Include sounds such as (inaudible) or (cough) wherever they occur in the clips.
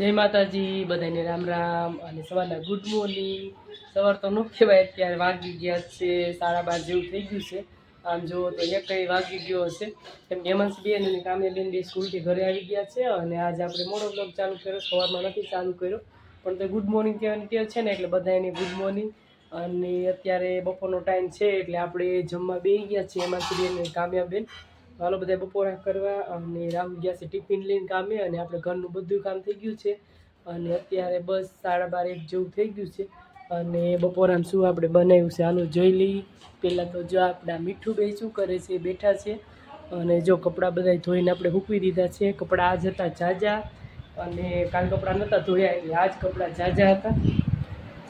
જય માતાજી બધાને રામ રામ અને સવારના ગુડ મોર્નિંગ સવાર તો ન કહેવાય, અત્યારે વાગી ગયા છે સાડા બાર જેવું થઈ ગયું છે. આમ જુઓ તો એક કઈ વાગી ગયો હશે. કેમ કે હેમંત બેન અને કામ્યાબેન બે સ્કૂલથી ઘરે આવી ગયા છે અને આજે આપણે મોડો બ્લોગ ચાલુ કર્યો, સવારમાં નથી ચાલુ કર્યો. પણ તો ગુડ મોર્નિંગ કહેવાની ટેવ છે ને, એટલે બધાને ગુડ મોર્નિંગ અને અત્યારે બપોરનો ટાઈમ છે, એટલે આપણે જમવા બેસી ગયા છીએ હેમંત બેન અને કામ્યાબેન હાલો બધા બપોરા કરવા, અને રામ ગયા છે ટિફિન લઈને કામે, અને આપણે ઘરનું બધું કામ થઈ ગયું છે. અને અત્યારે બસ સાડા બાર એક જેવું થઈ ગયું છે. અને બપોરામાં શું આપણે બનાવ્યું છે, હાલો જોઈ લઈ પહેલાં તો જો આપણા મીઠું બે શું કરે છે બેઠા છે. અને જો કપડાં બધા ધોઈને આપણે હૂકવી દીધા છે. કપડાં આજ હતા જાજા અને કાલ કપડાં નહોતા ધોયા એટલે આજ કપડાં જાજા હતા.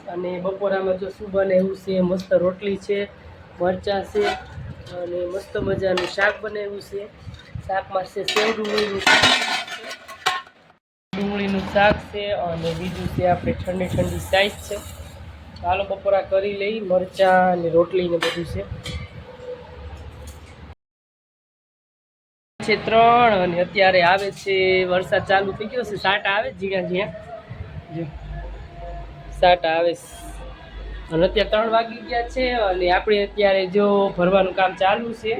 અને બપોરામાં જો શું બને એવું છે, મસ્ત રોટલી છે, મરચાં છે અને મસ્ત મજાનું શાક બનાવ્યું છે. શાકમાં છે સેવ ડુંગળીનું. ડુંગળીનું શાક છે અને બીજું છે આપણે ઠંડી ઠંડી સાઈઝ છે. ચાલો બપોરા કરી લઈ, મરચાં અને રોટલી ને બધું છે. છે ત્રણ અને અત્યારે આવે છે, વરસાદ ચાલુ થઈ ગયો છે, સાટા આવે જીયા ઝીણા. જો. સાટ આવે છે. અને અત્યારે ત્રણ વાગી ગયા છે અને આપણે અત્યારે જો ભરવાનું કામ ચાલુ છે.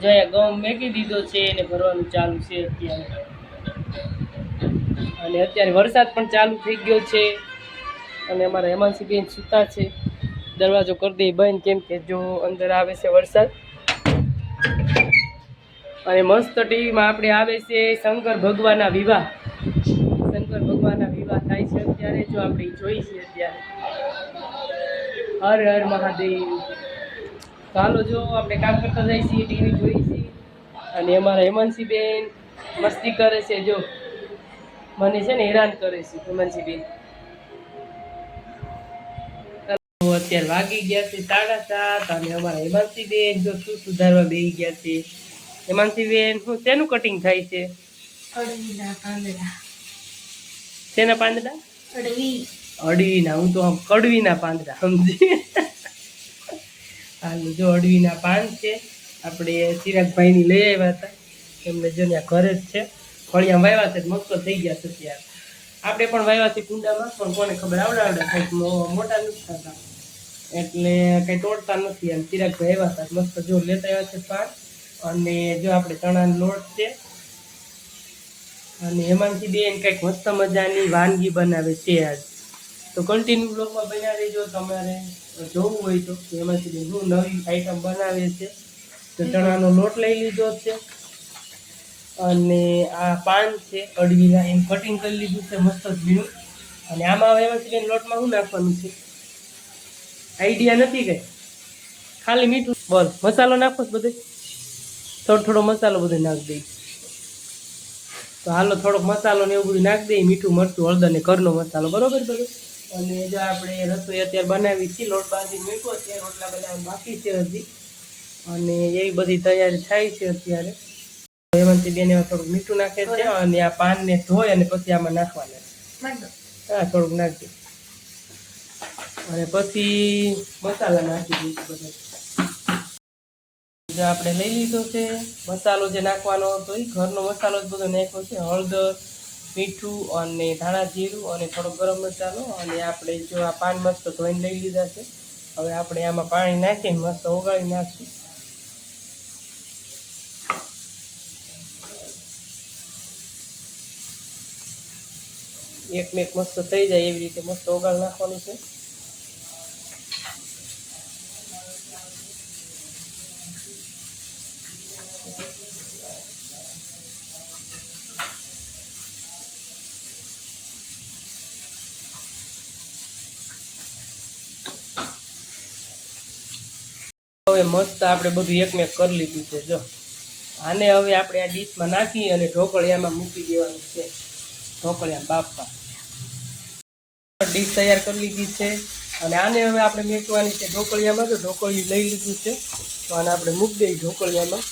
જો અહીંયા ગમ મેકી દીધો છે અને ભરવાનું ચાલુ છે અત્યારે. અને અત્યારે વરસાદ પણ ચાલુ થઈ ગયો છે. અને અમારા હેમાંશી બેન સૂતા છે. દરવાજો કરી દઈ બંધ કેમ કે જો અંદર આવે છે વરસાદ. અને મસ્ત ટીવીમાં આપણે આવે છે શંકર ભગવાનના વિવાહ. શંકર ભગવાનના વિવાહ થાય છે અત્યારે, જો આપણે જોઈએ છીએ અત્યારે. હર હર મહાદેવ. ચાલો જો આપણે કામ કરતા જઈએ છીએ ટીવી જોઈએ છીએ. અને અમારા હેમંતસિંહબેન બેન મસ્તી કરે છે જો. મને છે ને હેરાન કરે છે હેમંતસિંહબેન. બેન અત્યારે વાગી ગયા છે સાડા સાત અને અમારા હેમાંશી બેન જો શું સુધારવા બેસી ગયા છે. હેમાંશી બેન શું શેનું કટિંગ થાય છે? શેના પાંદડા? અડવી. અડવીના હું તો આમ કડવીના પાંદડા સમજી. હાલ જો અડવીના પાન છે, આપણે ચિરાગભાઈની લઈ આવ્યા હતા. એમને જો ને ઘરે જ છે. ફળિયા વાવ્યા છે, મસ્ત થઈ ગયા છે ત્યારે આપણે પણ વાવ્યા છે કુંડામાં, પણ કોને ખબર? આવડાવડા કંઈક મોટા નથી થતા એટલે કંઈ તોડતા નથી એમ. ચિરાગભાઈ આવ્યા હતા, મસ્ત જો લેતા આવ્યા છે પાન. અને જો આપણે ચણાનો લોટ છે, અને હેમાંશી બેન કંઈક મસ્ત મજાની વાનગી બનાવે છે આજ. તો કન્ટિન્યુ બ્લોગમાં બન્યા રહેજો, તમારે જોવું હોય તો. એમાંથી હું નવી આઈટમ બનાવે છે. તો ચણાનો લોટ લઈ લીધો છે. અને આ પાન છે અડવીના એમ કટિંગ કરી લીધું છે, મસ્ત ઝીણું. અને આમાં હવે એમાંથી લોટમાં શું નાખવાનું છે? આઈડિયા નથી કઈ. ખાલી મીઠું. બોલ, મસાલો નાખો બધે? થોડો થોડો મસાલો બધો નાખી દઈ તો હાલો થોડોક મસાલો ને એવું બધું નાખી દઈ મીઠું મરચું હળદર ને ઘરનો મસાલો. બરોબર બધો અને જો આપણે રસોઈ અત્યારે બનાવી છે લોટ બાંધી મૂક્યો છે રોટલા બનાવવા બાકી છે હજી. અને એવી બધી તૈયારી થાય છે અત્યારે. હેમંતી બેન એમાં થોડુંક મીઠું નાખે છે અને આ પાનને ધોઈ અને પછી આમાં નાખવાના છે. હા થોડુંક નાખી અને પછી મસાલા નાખી દઈશું બધા. જો આપણે લઈ લીધો છે મસાલો જે નાખવાનો હતો એ ઘરનો મસાલો જ બધો નાખ્યો છે હળદર મીઠું અને ધાણા જીરું અને થોડો ગરમ મસાલો અને આપણે જો આ પાન મસ્ત ધોઈને લઈ લીધા છે. હવે આપણે આમાં પાણી નાખીને મસ્ત ઓગાળી નાખશું. એક મેક મસ્ત થઈ જાય એવી રીતે મસ્ત ઓગાળ નાખવાનું છે. હવે મસ્ત આપણે બધું એકમેક કરી લીધું છે, જો. આને હવે આપણે આ ડીશમાં નાખી અને ઢોકળિયામાં મૂકી દેવાનું છે. ઢોકળિયા બાપા ડીશ તૈયાર કરી લીધી છે અને આને હવે આપણે મેકવાની છે ઢોકળિયામાં તો ઢોકળિયું લઈ લીધું છે, તો આને આપણે મૂકી દઈએ ઢોકળિયામાં.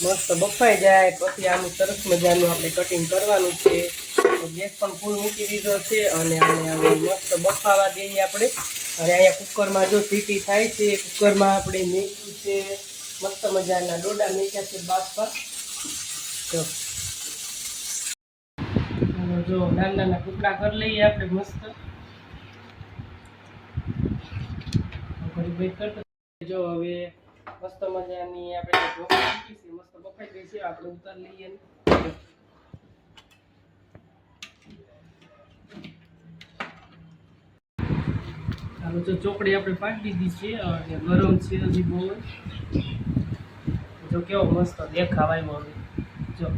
મસ્ત બફાઈ જાય, પછી આનું સરસ મજાનું આપણે કટિંગ કરવાનું છે. ગેસ પણ ફૂલ મૂકી દીધો છે અને આને હવે મસ્ત બફાવા દઈએ આપણે. અને અહીંયા કુકરમાં જો સીટી થાય છે, કુકરમાં આપણે મેક્યું છે, મસ્ત મજાના ડોડા મેક્યા છે બાફવા તો જો નાના નાના ટુકડા કરી લઈએ આપણે મસ્ત. જો હવે મસ્ત મજાની આપણે મસ્ત બફાઈ ગઈ છે, આપણે ઉતારી લઈએ. હાલો જો ચોકડી આપણે પાડી દીધી છે, અને ગરમ છે હજી બહુ જો. કેવો મસ્ત દેખાવાય હવે જો.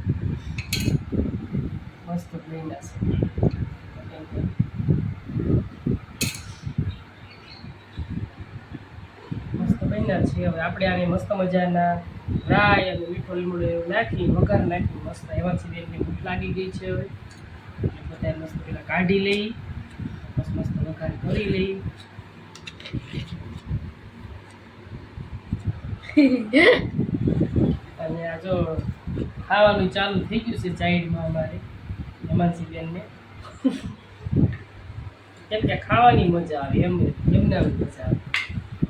મસ્ત બન્યા છે મસ્ત બન્યા છે. હવે આપણે આને મસ્ત મજાના રાય અને મીઠો લીમડો એવું નાખી, વઘાર નાખી, મસ્ત એવા છે એટલી ભૂખ લાગી ગઈ છે હવે. બધા મસ્ત પેલા કાઢી લઈ, મસ્ત મસ્ત વઘાર કરી લઈ. (laughs) અને આ જો ખાવાનું ચાલુ થઈ ગયું છે ચાઇડમાં અમારે હેમાંસી બેનને (laughs) કેમ કે ખાવાની મજા આવે, એમ, એમને મજા આવે.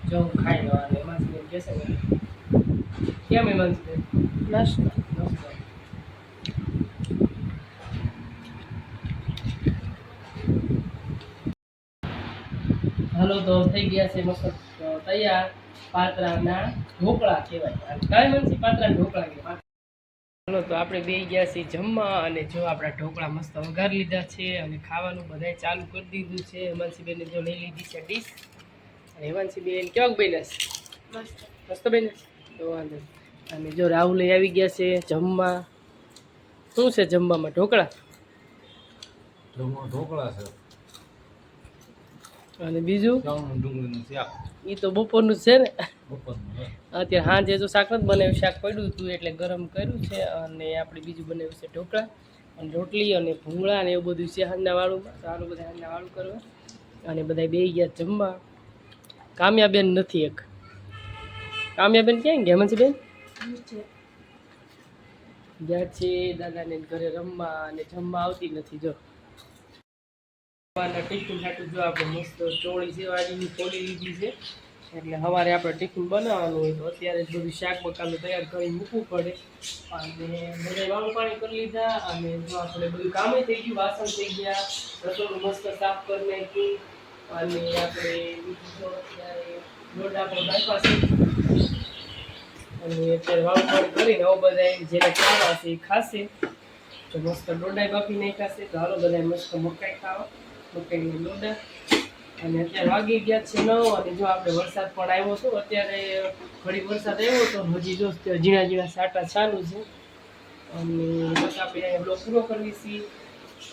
જો હું ખાઈ લેવાનું અને હેમાંસી બેન કહેશે કેમ હેમાંસી બેન મસ્ત હાલો તો થઈ ગયા છે મસ્ત તૈયાર પાત્રાના ઢોકળા કહેવાય. કાંઈ મનસી પાત્રાના ઢોકળા કહેવાય. ચાલો તો આપણે બે ગયા છીએ જમવા અને જો આપણા ઢોકળા મસ્ત વઘાર લીધા છે અને ખાવાનું બધાય ચાલુ કરી દીધું છે. હેમાંસી જો લઈ લીધી છે ડીશ. અને હેમાંસી બેન કેવાક બેન છે? મસ્ત. છે? તો વાંધો નહીં. અને જો રાહુલ આવી ગયા છે જમવા. શું છે જમવામાં? ઢોકળા? ઢોકળા છે. અને બીજું? એ તો બપોરનું છે ને. અત્યારે સાંજે જો શાક નથી બનાવ્યું, શાક પડ્યું હતું એટલે ગરમ કર્યું છે અને આપણે બીજું બનાવ્યું છે ઢોકળા અને રોટલી અને ભૂંગળા ને એવું બધું છે હાંજના વાળું સારું બધા હાંજના વાળું કરવા. અને બધા બે ગયા જમવા. કામ્યાબેન નથી એક. કામ્યાબેન ક્યાં ગયા? છે બેન ગયા છે દાદાને ઘરે રમવા અને જમવા આવતી નથી, જો. સવારના ટિફિન હાટું જો આપણે મસ્ત ચોળી સેવાડીની ખોલી લીધી છે. એટલે સવારે આપણે ટિફિન બનાવવાનું હોય તો અત્યારે જ બધું શાક બકાલું તૈયાર કરી મૂકવું પડે. અને બધા વાળું પાણી કરી લીધા અને જો આપણે બધું કામે થઈ ગયું, વાસણ થઈ ગયા, રસોડું મસ્ત સાફ કરી નાખ્યું. અને આપણે બીજું અત્યારે લોટ પણ નાખવા છે. અને અત્યારે વાળું પાણી કરીને આવો બધા જેને ખાવા છે એ ખાશે. તો મસ્ત ડોડાઈ બાફી નાખ્યા છે, તો હાલો બધા મસ્ત મકાઈ ખાવા. મકાઈની ડોડા અને અત્યારે વાગી ગયા છે નવ અને જો આપણે વરસાદ પણ આવ્યો હતો અત્યારે ઘડી વરસાદ આવ્યો તો હજી જો ઝીણા ઝીણા સાટા ચાલુ છે. અને બસ આપણે બ્લોગ પૂરો કરવી છીએ.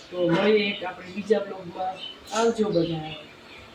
તો મળીએ એક આપણે બીજા બ્લોગમાં આવજો બધા